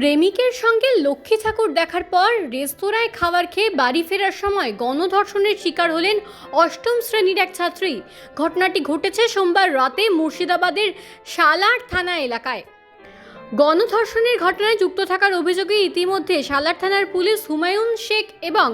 প্রেমিকের সঙ্গে লক্ষ্মী ঠাকুর দেখার পর রেস্তোরাঁয় খাবার খেয়ে বাড়ি ফেরার সময় গণধর্ষণের শিকার হলেন অষ্টম শ্রেণির এক ছাত্রী। ঘটনাটি ঘটেছে সোমবার রাতে মুর্শিদাবাদের সালার থানা এলাকায়। গণধর্ষণের ঘটনায় যুক্ত থাকার অভিযোগে ইতিমধ্যে সালার থানার পুলিশ হুমায়ুন শেখ এবং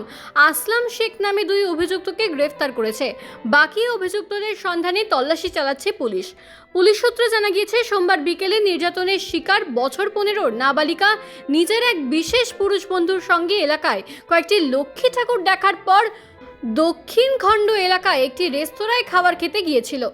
আসলাম শেখ নামে দুই অভিযুক্তকে গ্রেফতার করেছে। বাকি অভিযুক্তদের সন্ধানে তল্লাশি চালাচ্ছে পুলিশ। পুলিশ সূত্রে জানা গিয়েছে, সোমবার বিকেলে নির্যাতনের শিকার বছর পনেরোর নাবালিকা নিজের এক বিশেষ পুরুষ বন্ধুর সঙ্গে এলাকায় কয়েকটি লক্ষ্মী ঠাকুর দেখার পর দক্ষিণ খণ্ড এলাকায় একটি রেস্তোরাঁয় খাবার খেতে গিয়েছিল।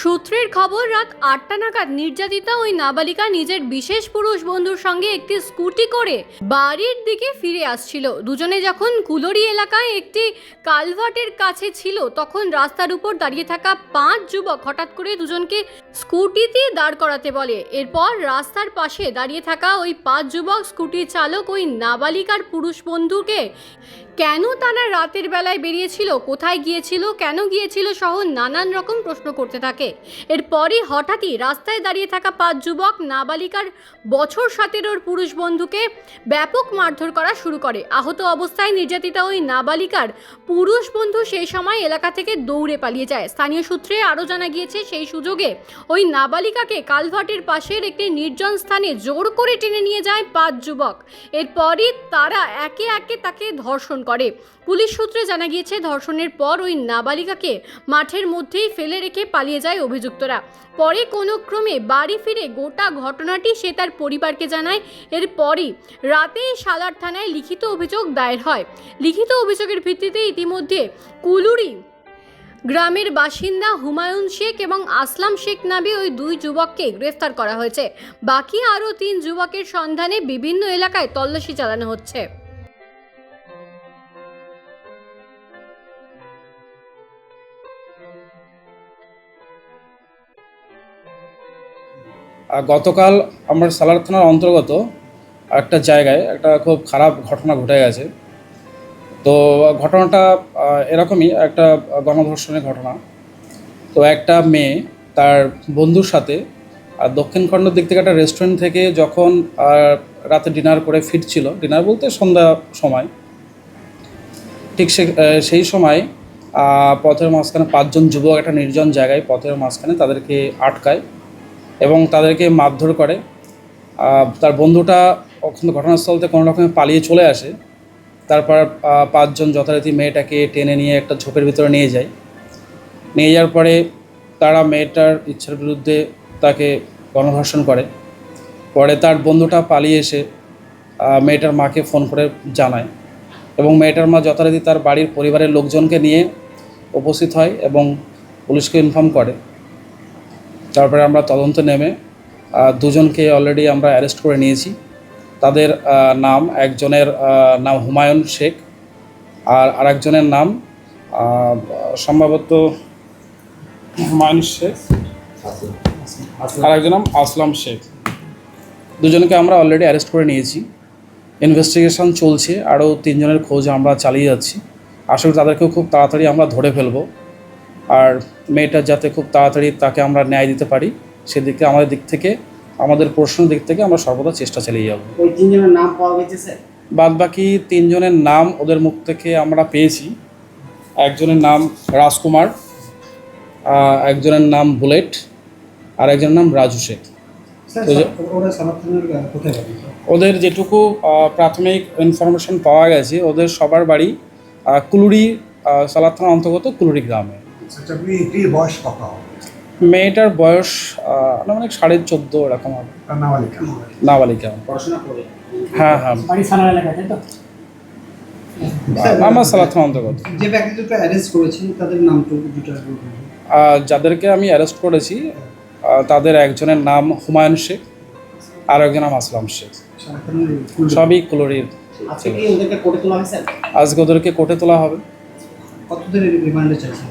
সূত্রের খবর, রাত আটটা নাগাদ নির্যাতিতা ওই নাবালিকা নিজের বিশেষ পুরুষ বন্ধুর সঙ্গে একটি স্কুটি করে বাড়ির দিকে ফিরে আসছিল। দুজনে যখন কুলরি এলাকায় একটি কালভার্টের কাছে ছিল, তখন রাস্তার উপর দাঁড়িয়ে থাকা পাঁচ যুবক হঠাৎ করে দুজনকে স্কুটিতে দাঁড় করাতে বলে। এরপর রাস্তার পাশে দাঁড়িয়ে থাকা ওই পাঁচ যুবক স্কুটির চালক ওই নাবালিকার পুরুষ বন্ধুকে কেন তারা রাতের বেলায় বেরিয়েছিল? কোথায় গিয়েছিল? কেন গিয়েছিল? সহ নানান রকম প্রশ্ন করতে থাকে। এরপরই হঠাৎই রাস্তায় দাঁড়িয়ে থাকা পাঁচ যুবক নাবালিকার বছর সতেরোর পুরুষ বন্ধুকে ব্যাপক মারধর করা শুরু করে। আহত অবস্থায় নির্যাতিতা ওই নাবালিকার পুরুষ বন্ধু সেই সময় এলাকা থেকে দৌড়ে পালিয়ে যায়। স্থানীয় সূত্রে আরও জানা গিয়েছে, সেই সুযোগে ওই নাবালিকাকে কালভার্টের পাশের একটি নির্জন স্থানে জোর করে টেনে নিয়ে যায় পাঁচ যুবক। এরপরই তারা একে একে তাকে ধর্ষণ করে। পুলিশ সূত্রে জানা গিয়েছে, ধর্ষণের পর ওই নাবালিকাকে মাঠের মধ্যেই ফেলে রেখে পালিয়ে যায় অভিযুক্তরা। পরে কোনো ক্রমে বাড়ি ফিরে গোটা ঘটনাটি সে তার পরিবারকে জানায়। এরপরই রাতেই সালার থানায় লিখিত অভিযোগ দায়ের হয়। লিখিত অভিযোগের ভিত্তিতে ইতিমধ্যে কুলুরি গ্রামের বাসিন্দা হুমায়ুন শেখ এবং আসলাম শেখ নামে ওই দুই যুবককে গ্রেফতার করা হয়েছে। বাকি আরও তিন যুবকের সন্ধানে বিভিন্ন এলাকায় তল্লাশি চালানো হচ্ছে। গতকাল আমার সালার থানার অন্তর্গত একটা জায়গায় একটা খুব খারাপ ঘটনা ঘটে গেছে। তো ঘটনাটা এরকমই একটা গণধর্ষণের ঘটনা। তো একটা মেয়ে তার বন্ধুর সাথে, আর দক্ষিণখণ্ডের দিক থেকে একটা রেস্টুরেন্ট থেকে যখন রাতে ডিনার করে ফিরছিল ডিনার বলতে সন্ধ্যা সময়। ঠিক সেই সময় পথের মাঝখানে পাঁচজন যুবক, একটা নির্জন জায়গায় পথের মাঝখানে তাদেরকে আটকায়। এবং তাদেরকে মারধর করে। তার বন্ধুটা ঘটনাস্থল থেকে কোনো রকমে পালিয়ে চলে আসে। তারপর পাঁচজন যথারীতি মেয়েটাকে টেনে নিয়ে একটা ঝোপের ভিতরে নিয়ে যায়। নিয়ে যাওয়ার পরে তারা মেয়েটার ইচ্ছার বিরুদ্ধে তাকে গণধর্ষণ করে। পরে তার বন্ধুটা পালিয়ে এসে মেয়েটার মাকে ফোন করে জানায় এবং মেয়েটার মা যথারীতি তার বাড়ির পরিবারের লোকজনকে নিয়ে উপস্থিত হয় এবং পুলিশকে ইনফর্ম করে। তারপরে আমরা তদন্ত নেমে দুজনকে অলরেডি আমরা অ্যারেস্ট করে নিয়েছি। তাদের নাম, একজনের নাম হুমায়ুন শেখ আর আরেকজনের নাম সম্ভবত হুমায়ুন শেখ। আর একজন নাম আসলাম শেখ। দুজনকে আমরা অলরেডি অ্যারেস্ট করে নিয়েছি। ইনভেস্টিগেশন চলছে আরও তিনজনের খোঁজ আমরা চালিয়ে যাচ্ছি। করি তাদেরকেও খুব তাড়াতাড়ি আমরা ধরে ফেলব। আর মেয়েটা যাতে খুব তাড়াতাড়ি তাকে আমরা ন্যায় দিতে পারি সেদিকে আমাদের দিক থেকে আমাদের প্রশ্নের দিক থেকে আমরা সর্বদা চেষ্টা চালিয়ে যাব। ওই তিনজনের নাম পাওয়া গেছে স্যার? বাদ বাকি তিনজনের নাম ওদের মুখ থেকে আমরা পেয়েছি। একজনের নাম রাজকুমার একজনের নাম বুলেট আর একজনের নাম রাজু শেখ ওদের যেটুকু প্রাথমিক ইনফরমেশন পাওয়া গেছে ওদের সবার বাড়ি কুলুরি সালাদ থানার অন্তর্গত কুলুরি গ্রামে। আপনি বয়স কত? মেয়েটার বয়স আনুমানিক সাড়ে চোদ্দ এরকম হবে। নাবালিকা। নাবালিকা। পড়াশোনা করে? হ্যাঁ হ্যাঁ। বাড়ি সালার এলাকায় তো? আমার সালাদ অন্তর্গত। যে ব্যক্তি অ্যারেস্ট করেছেন তাদের নাম তো যাদেরকে আমি অ্যারেস্ট করেছি তাদের একজনের নাম হুমায়ুন শেখ আর একজনের নাম আসলাম শেখ। সবই কুলুরির আজকে ওদেরকে কোর্টে তোলা হবে। কতদিনের রিমান্ডে চাইছেন?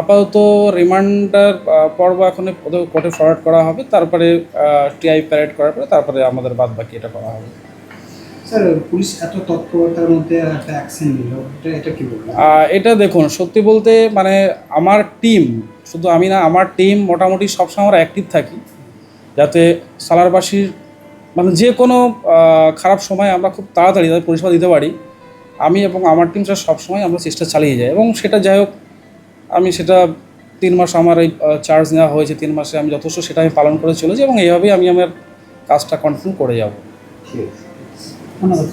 আপাতত রিমান্ডার পর্ব এখন কোর্টে ফরওয়ার্ড করা হবে তারপরে টিআই প্যারেড করার পরে তারপরে আমাদের বাদ বাকি এটা করা হবে। স্যার পুলিশ এত তৎপরতার মধ্যে একটা অ্যাকশন নিল এটা এটা কি বলবেন এটা দেখুন সত্যি বলতে মানে আমার টিম শুধু আমি না আমার টিম মোটামুটি সবসময় আমরা অ্যাক্টিভ থাকি। যাতে সালারবাসীর মানে যে কোনো খারাপ সময় আমরা খুব তাড়াতাড়ি তাদের পরিষেবা দিতে পারি। আমি এবং আমার টিম স্যার সবসময় আমরা চেষ্টা চালিয়ে যাই এবং সেটা যাই হোক আমি সেটা তিন মাস আমার এই চার্জ নেওয়া হয়েছে তিন মাসে আমি যথেষ্ট সেটা আমি পালন করে চলেছি এবং এইভাবেই আমি আমার কাজটা কন্টিনিউ করে যাব। ধন্যবাদ।